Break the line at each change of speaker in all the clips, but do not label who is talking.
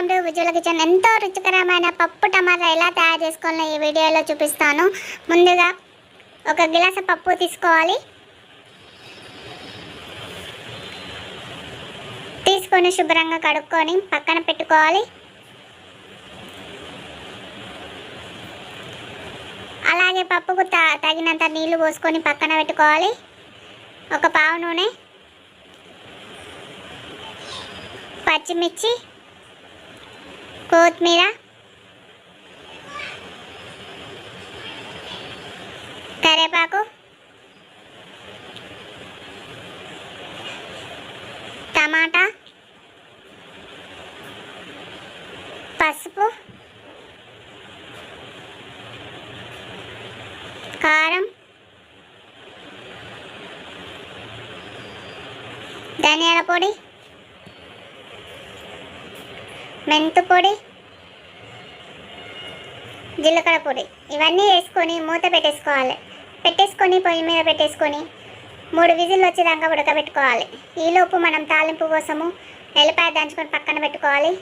Welcome to visual kitchen. ఎంతో రుచికరమైన పప్పు టమాటా ఎలా తయారు చేసుకోవాలో ఈ వీడియోలో చూపిస్తాను. ముందుగా ఒక గిలాస పప్పు తీసుకోవాలి. తీసుకొని శుభ్రంగా కడుక్కొని పక్కన పెట్టుకోవాలి. అలాగే పప్పుకు తగినంత నీళ్ళు పోసుకొని పక్కన పెట్టుకోవాలి. ఒక పావు నూనె పచ్చిమిర్చి కొత్తిమీర. కరివేపాకు టమాటా. పసుపు. కారం. ధనియాల పొడి. మెంతు పొడి జీలకర్ర పొడి. ఇవన్నీ వేసుకొని మూత పెట్టేసుకోవాలి. పెట్టేసుకొని పొయ్యి మీద పెట్టేసుకొని మూడు విజిల్లు వచ్చేదాకా ఉడకబెట్టుకోవాలి. ఈలోపు మనం తాలింపు కోసము ఎల్లిపాయ దంచుకొని పక్కన పెట్టుకోవాలి.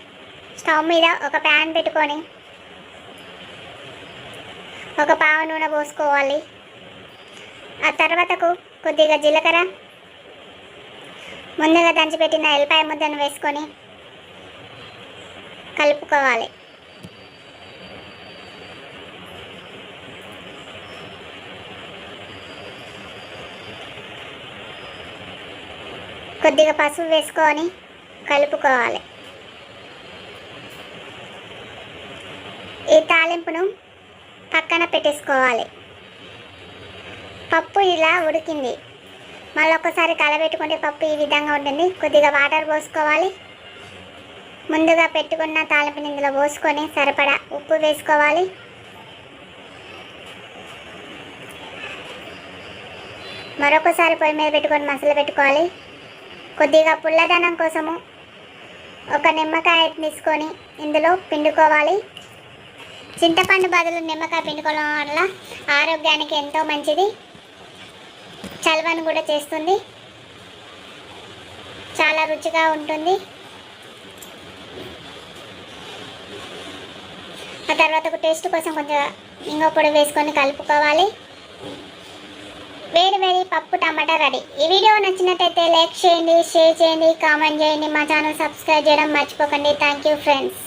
స్టవ్ మీద ఒక ప్యాన్ పెట్టుకొని ఒక పావు నూనె పోసుకోవాలి. ఆ తర్వాతకు కొద్దిగా జీలకర్ర ముందుగా దంచిపెట్టిన ఎల్లిపాయ ముద్దను వేసుకొని కలుపుకోవాలి. కొద్దిగా పసుపు వేసుకొని కలుపుకోవాలి. ఈ తాలింపును పక్కన పెట్టేసుకోవాలి. పప్పు ఇలా ఉడికింది. మళ్ళీ ఒక్కసారి కలబెట్టుకుంటే పప్పు ఈ విధంగా ఉంటుంది. కొద్దిగా వాటర్ పోసుకోవాలి. ముందుగా పెట్టుకున్న తాలింపుని ఇందులో పోసుకొని సరిపడా ఉప్పు వేసుకోవాలి. మరొకసారి పొయ్యి మీద పెట్టుకొని మసాలా పెట్టుకోవాలి. కొద్దిగా పుల్లదనం కోసము ఒక నిమ్మకాయ తీసుకొని ఇందులో పిండుకోవాలి. చింతపండు బదులు నిమ్మకాయ పిండుకోవడం వల్ల ఆరోగ్యానికి ఎంతో మంచిది. చలవను కూడా చేస్తుంది. చాలా రుచిగా ఉంటుంది. ఆ తర్వాత ఒక టేస్ట్ కోసం కొంచెం ఇంగో పొడి వేసుకొని కలుపుకోవాలి. వేడి వేడి పప్పు టమాటా రెడీ. ఈ వీడియో నచ్చినట్టయితే లైక్ చేయండి షేర్ చేయండి కామెంట్ చేయండి. మా ఛానల్ సబ్స్క్రైబ్ చేయడం మర్చిపోకండి. Thank you friends.